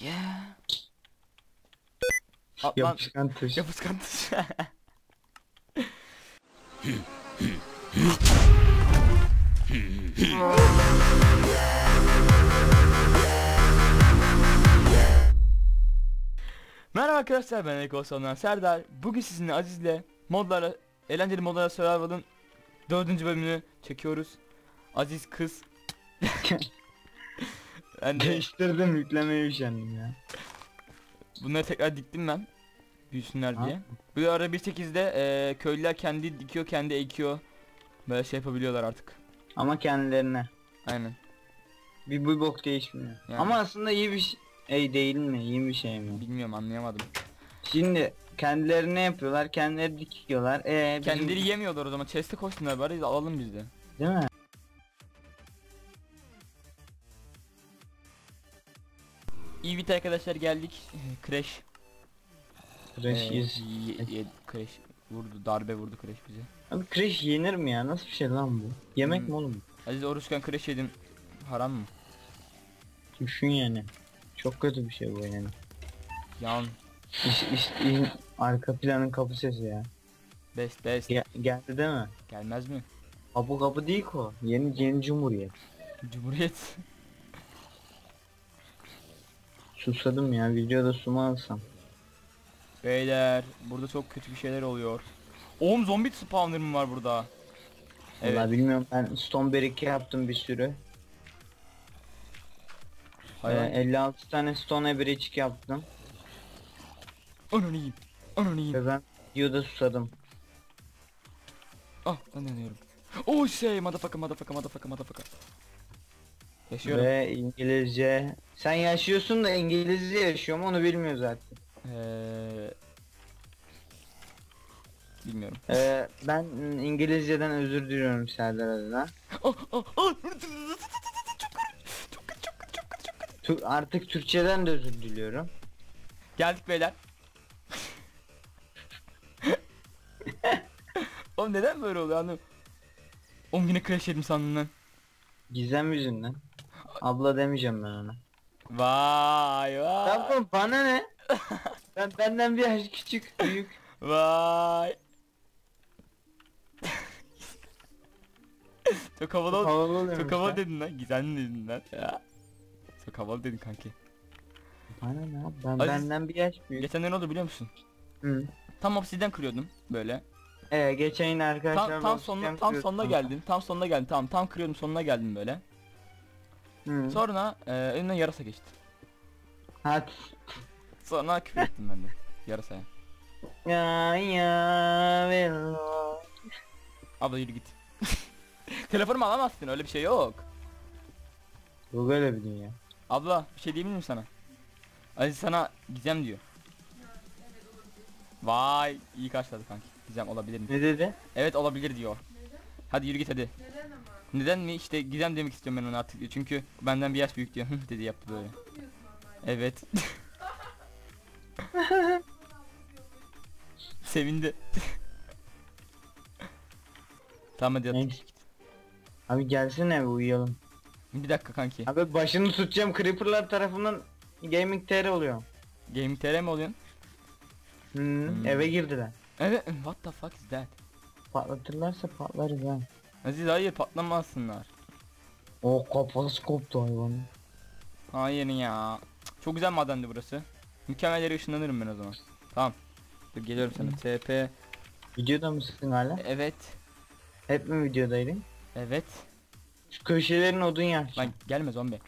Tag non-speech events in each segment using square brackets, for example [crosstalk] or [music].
Yeah. Atlan. Yapışkan. Merhaba arkadaşlar ben Eko Serdar. Bugün sizinle Aziz'le modlara, eğlenceli modlara Survival'ın dördüncü bölümünü çekiyoruz. Aziz kız. [laughs] ben de Değiştirdim yüklemeye üşendim ya. bunları tekrar diktim ben. Büyüsünler Ha? diye. Bu ara 1.8'de e, köylüler kendi dikiyor kendi ekiyor. Böyle şey yapabiliyorlar artık. Ama kendilerine. Aynen. Bir bu bok değişmiyor. Yani. Ama aslında iyi bir şey. Ey değil mi? İyi bir şey mi? Bilmiyorum anlayamadım. Şimdi kendilerine yapıyorlar, kendileri dikiyorlar. Ee, bizim- Kendileri yemiyorlar o zaman. Chest'e koysunlar bari alalım biz de. Değil mi? Bir arkadaşlar geldik. Crash. Crash Ee, is. Crash vurdu darbe vurdu Crash bize. Abi Crash yenir mi ya? Nasıl bir şey lan bu? Yemek Hmm. mi oğlum? Aziz oruçken Crash yedim. Haram mı? Düşün yani. Çok kötü bir şey bu yani. Yan. İş, iş, in- arka planın kapı sesi ya. Best best. Gel, geldi değil mi? Gelmez mi? Kapı kapı değil ki o. Yeni yeni cumhuriyet. Cumhuriyet. [laughs] Susadım ya videoda su mu alsam? Beyler burada çok kötü bir şeyler oluyor. Oğlum zombi spawner mı var burada? Evet. Vallahi bilmiyorum ben stone beriki yaptım bir sürü. Hayvan. Ee, 56 tane stone bridge yaptım. Ananı yiyeyim. Ananı yiyeyim. Ve ben videoda susadım. Ah ben yanıyorum. Oh şey motherfucker motherfucker motherfucker motherfucker. Yaşıyorum. Ve İngilizce. Sen yaşıyorsun da İngilizce yaşıyorum onu bilmiyor zaten. Eee... Bilmiyorum. Ee, ben İngilizceden özür diliyorum Serdar adına. Kötü çok kötü. Tu- artık Türkçeden de özür diliyorum. Geldik beyler. [laughs] Oğlum neden böyle oluyor anlıyorum. Oğlum yine crash yedim sandım lan. Gizem yüzünden. Abla demeyeceğim ben ona. Vay vay. Tamam bana ne? ben benden bir yaş küçük, büyük. Vay. çok havalı oldu. Havalı oluyormuş Çok havalı dedin lan. Gizemli dedin lan. Ya. Çok havalı dedin kanki. Bana ne? Ben Aziz- benden bir yaş büyük. Geçen ne oldu biliyor musun? Hı. Tam obsidyen kırıyordum böyle. Ee, geçen yine arkadaşlar Tam tam sonuna tam sonuna geldim. Tam sonuna geldim. Tamam tam kırıyordum sonuna geldim böyle. Hı. Sonra e, önüne yarasa geçti. Hadi. Sonra küfür ettim ben de. Yarasaya. Ya ya velo. Abla yürü git. [laughs] Telefonumu alamazsın öyle bir şey yok. Bu böyle bir dünya. Abla bir şey diyebilir miyim sana? Aziz sana Gizem diyor. Vay iyi karşıladı kanki. Gizem olabilir mi? Ne dedi? Evet olabilir diyor. Hadi yürü git hadi. Neden mi? İşte Gizem demek istiyorum ben ona artık diyor. Çünkü benden bir yaş büyük diyor. Dedi yaptı böyle. Evet. [laughs] Sevindi. [laughs] tamam hadi yat. Neyse. Abi gelsene bir uyuyalım. Bir dakika kanki. Abi başını tutacağım creeperlar tarafından gaming TR oluyor. Gaming TR mi oluyorsun? Hı, Hmm. eve girdiler. Evet. What the fuck is that? Patlatırlarsa patlarız ha. Aziz hayır patlamasınlar. O kafası koptu hayvanın. Hayır ya. Çok güzel madendi burası. Mükemmel yere ışınlanırım ben o zaman. Tamam. Dur geliyorum sana. TP. Videoda mısın hala? Evet. Hep mi videodaydın? Evet. Şu köşelerin odun yak. Lan gelme zombi.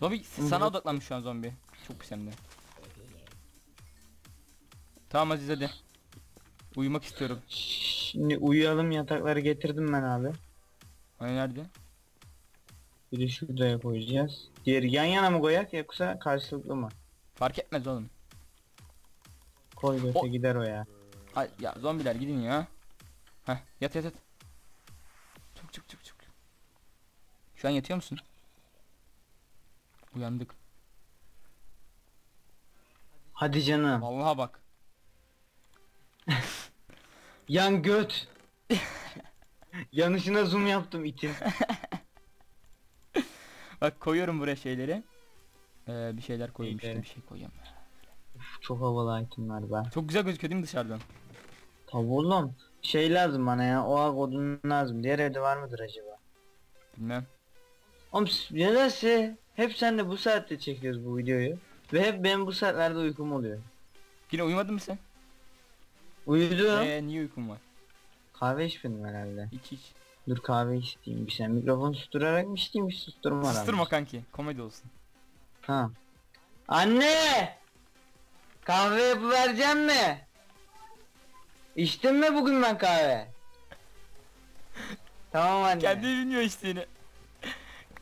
Zombi sana odaklanmış şu an zombi. Çok pis hem de. Tamam Aziz hadi. Uyumak istiyorum. Şimdi uyuyalım yatakları getirdim ben abi. Hani nerede? Bir de şuraya koyacağız. Diğeri yan yana mı koyak yoksa karşılıklı mı? Fark etmez oğlum. Koy göte O- gider o ya. Ay ya zombiler gidin ya. Heh yat yat yat. Çok çok çok çok. Şu an yatıyor musun? Uyandık. Hadi canım. Vallahi bak. Yan göt. [laughs] Yanışına zoom yaptım itin. [laughs] Bak koyuyorum buraya şeyleri. Ee, bir şeyler İyi, bir şey koyayım. Uf, çok havalı itemler be. Çok güzel gözüküyor değil mi dışarıdan? Tabi oğlum. Şey lazım bana ya. O ağ odun lazım. Diğer evde var mıdır acaba? Bilmem. Oğlum nedense hep sen de bu saatte çekiyoruz bu videoyu. Ve hep benim bu saatlerde uykum oluyor. Yine uyumadın mı sen? Uyudum. Ee, niye uykun var? Kahve içmedim herhalde. İç iç. Dur kahve içeyim bir şey. Mikrofon susturarak mı içeyim? Hiç susturma herhalde. Susturma kanki. Komedi olsun. Ha. Anne! Kahve yapıvereceğim mi? İçtin mi bugün ben kahve? [laughs] tamam anne. Kendi bilmiyor içtiğini.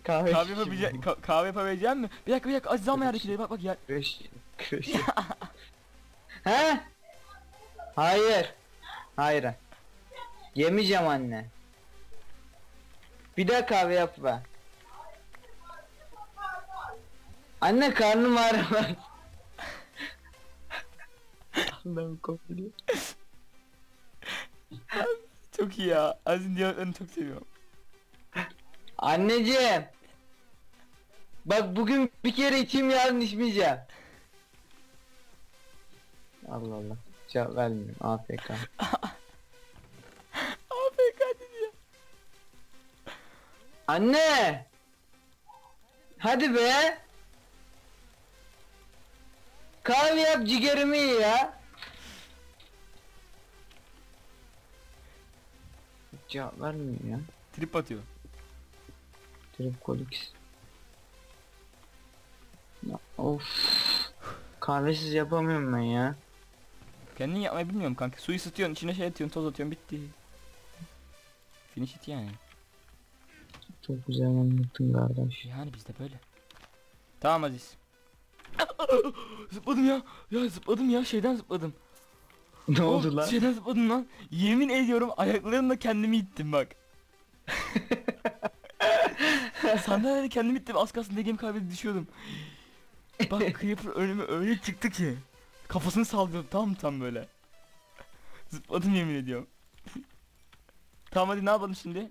kahve Kahve yapabilecek ka- kahve yapabilecek mi? Bir dakika bir dakika Aziz alma yerdekileri bak bak ya. Kırış. Kırış. He? Hayır. Hayır. Yemeyeceğim anne. Bir daha kahve yap be. Anne karnım ağrımaz. Allah'ım kopuluyor. Çok iyi ya. Aziz'in diyaloglarını çok seviyorum. Anneciğim. Bak bugün bir kere içeyim yarın içmeyeceğim. Allah Allah. Cevap vermiyorum. AFK. AFK [laughs] dedi ya. Anne! Hadi be! Kahve yap ciğerimi ye ya. Cevap vermiyor ya. Trip atıyor. Tripkolix. Ya, of. Kahvesiz yapamıyorum ben ya. Kendin yapmayı bilmiyorum kanka. Su ısıtıyorsun, içine şey atıyorsun, toz atıyorsun, bitti. Finish it yani. Çok güzel anlattın kardeş. Yani bizde böyle. Tamam Aziz. [gasps] zıpladım ya. Ya zıpladım ya şeyden zıpladım. [laughs] ne Oh, oldu lan? Şeyden zıpladım lan. Yemin ediyorum ayaklarımla kendimi ittim bak. [laughs] Sandalyede kendimi ittim az kalsın degemi kaybedip düşüyordum. Bak [laughs] Creeper önüme öyle çıktı ki. Kafasını sallıyordum tam tam böyle. Zıpladım yemin ediyorum. tamam hadi ne yapalım şimdi?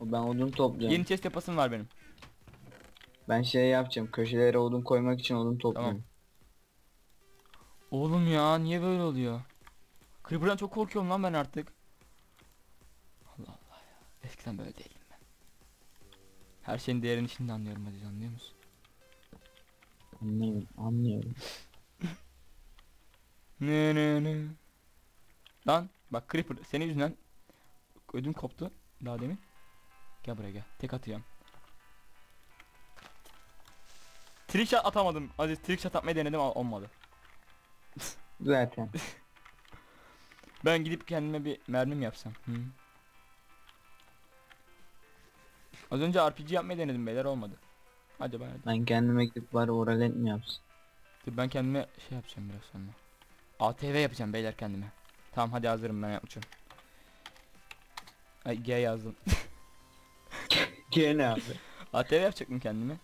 Ben odun topluyorum. Yeni chest yapasım var benim. Ben şey yapacağım. Köşelere odun koymak için odun topluyorum. Oğlum ya niye böyle oluyor? Creeper'dan çok korkuyorum lan ben artık. Allah Allah ya. Eskiden böyle değilim ben. Her şeyin değerini şimdi anlıyorum hadi anlıyor musun? Anlıyorum. Anlıyorum. Ne ne ne. Lan bak Creeper senin yüzünden ödüm koptu daha demin. Gel buraya gel. Tek atıyorum. Trickshot atamadım. Aziz trickshot atmayı denedim ama olmadı. [laughs] Zaten. [laughs] Ben gidip kendime bir mermim yapsam. Hı. Az önce RPG yapmayı denedim beyler olmadı. Hadi ben Ben kendime gidip bari oralent mi yapsın? Ben kendime şey yapacağım biraz sonra. ATV yapacağım beyler kendime. Tamam hadi hazırım ben yapacağım. Ay G yazdım. [laughs] Gene abi. ATV yapacaktım kendime.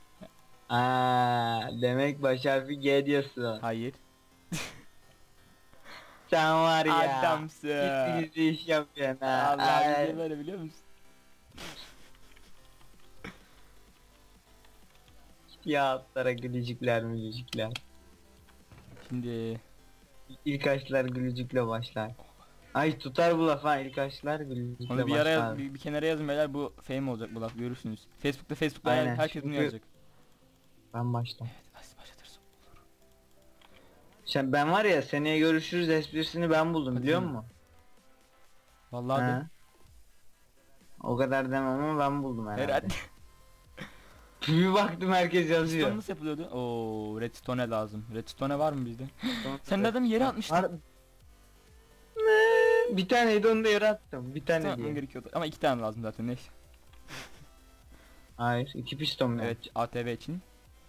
Aa, demek baş harfi G diyorsun. Hayır. [laughs] Sen var ya. Adamsın. Gittiğinizde iş yapıyorsun ha. Allah bize böyle biliyor musun? Ya altlara gülücükler mülücükler. Şimdi İlk aşklar gülücükle başlar. Ay tutar bu laf ha ilk aşklar gülücükle onu bir başlar. ara yaz, bir, bir kenara yazın beyler bu fame olacak bu laf görürsünüz. Facebook'ta Facebook'ta Aynen, herkes bunu yazacak. Ben başla. Evet başlatırsın. Sen ben var ya seneye görüşürüz esprisini ben buldum Hadi biliyor musun? Vallahi de. O kadar demem ama ben buldum herhalde. Herhalde. Bir baktım herkes Redstone yazıyor. nasıl yapılıyordu? Oo, redstone lazım. Redstone var mı bizde? Sen de adamı yere atmıştın. Ne? Bir taneydi onu da yere attım. Bir tane Tamam diye. gerekiyordu. Ama iki tane lazım zaten neyse. Hayır iki piston mu? Evet ATV için.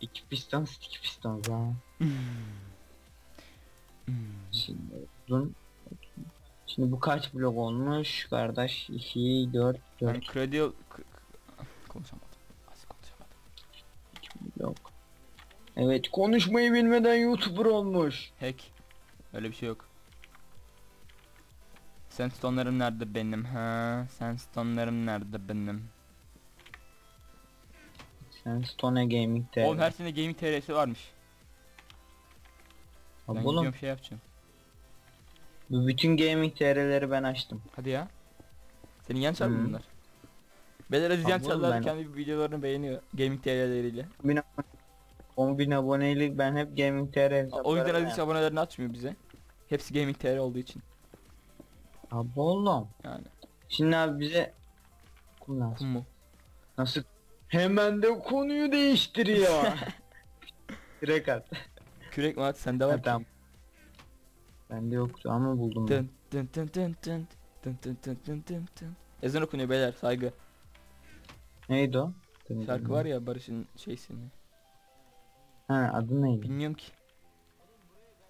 İki piston iki piston ha. Hmm. Şimdi uzun. Şimdi bu kaç blok olmuş kardeş? 2, 4, Ben 4 kredi k- Evet konuşmayı bilmeden YouTuber olmuş. Hack. Öyle bir şey yok. Sandstone'larım nerede benim ha? Sandstone'larım nerede benim? Sen Stone Gaming TR. Oğlum her sene gaming TR'si varmış. Ben gidiyorum şey yapacağım. bu bütün Gaming TR'leri ben açtım. Hadi ya. Senin yan çarpı Hı. bunlar. Beyler Aziz yan kendi videolarını beğeniyor. Gaming TR'leriyle. 10.000 abonelik ben hep Gaming TR hesaplarım. O yüzden Aziz abonelerini açmıyor bize. Hepsi Gaming TR olduğu için. Abi oğlum. Yani. Şimdi abi bize kum lazım. Kum mu? Nasıl? Hemen de konuyu değiştiriyor. [laughs] Direkt at. Kürek mi at sende var tamam. Bende yoktu ama buldum. Dın dın dın dın dın dın dın dın dın dın dın. Ezan okunuyor beyler saygı. Neydi o? Şarkı var ya Barış'ın şeysini. Ha adı neydi? Bilmiyorum ki.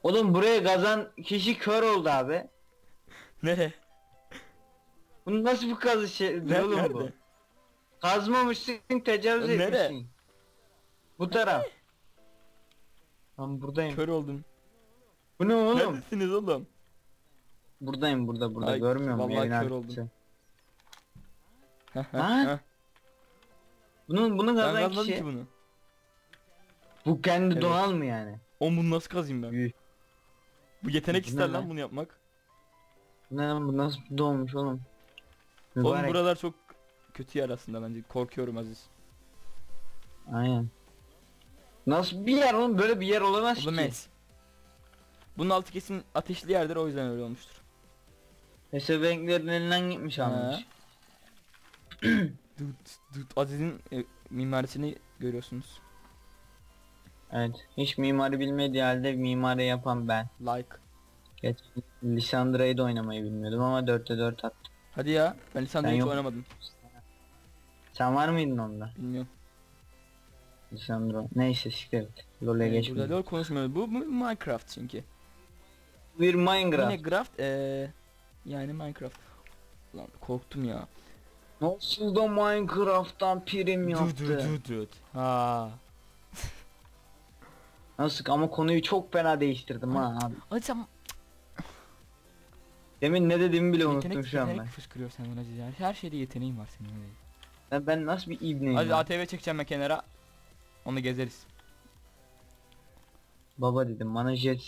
Oğlum buraya gazan kişi kör oldu abi. Nere? Bu nasıl bir kazı şey Nerede? oğlum bu? Nerede? Kazmamışsın tecavüz Nere? etmişsin. Bu taraf. Ben buradayım. Kör oldum. Bu ne oğlum? Neredesiniz oğlum? Buradayım burada burada Ay, görmüyor musun? vallahi Evin kör oldum. Lan, heh. Bunun bunu Ben kazan kazmadım kişi. ki bunu. Bu kendi Evet. doğal mı yani? Oğlum bunu nasıl kazayım ben? Bu yetenek Bu ister lan bunu yapmak. Ne lan bu nasıl doğmuş oğlum? Oğlum Mübarek. buralar çok kötü yer aslında bence. Korkuyorum Aziz. Aynen. Nasıl bir yer oğlum böyle bir yer olamaz ki. Olamaz. Bunun altı kesin ateşli yerdir o yüzden öyle olmuştur. Pesevenklerin elinden gitmiş almış. Dut, dut. Aziz'in e, mimarisini görüyorsunuz. Evet. Hiç mimari bilmediği halde mimari yapan ben. Like. Geç Lisandra'yı da oynamayı bilmiyordum ama 4'te 4 attım. Hadi ya. Ben Lisandro Ben hiç yok. oynamadım. Sen var mıydın onda? Bilmiyorum. Lisandro. Neyse siktir. LoL'e Burada geçmiyor. lol konuşmuyoruz. Bu, bu Minecraft çünkü. Bir Minecraft. Yine Graft eee yani Minecraft. Lan korktum ya. Nasıl da Minecraft'tan prim Dur yaptı. dur dur dur. Ha. Nasıl ama konuyu çok fena değiştirdim ha abi. Hadi sen Demin ne dediğimi bile unuttum yetenek, şu an yetenek ben. fışkırıyor senden Aziz ya. Her şeyde yeteneğin var senin hadi. Ben, ben nasıl bir ibneyim Hadi ya? ATV çekeceğim ben kenara. Onu gezeriz. Baba dedim bana jet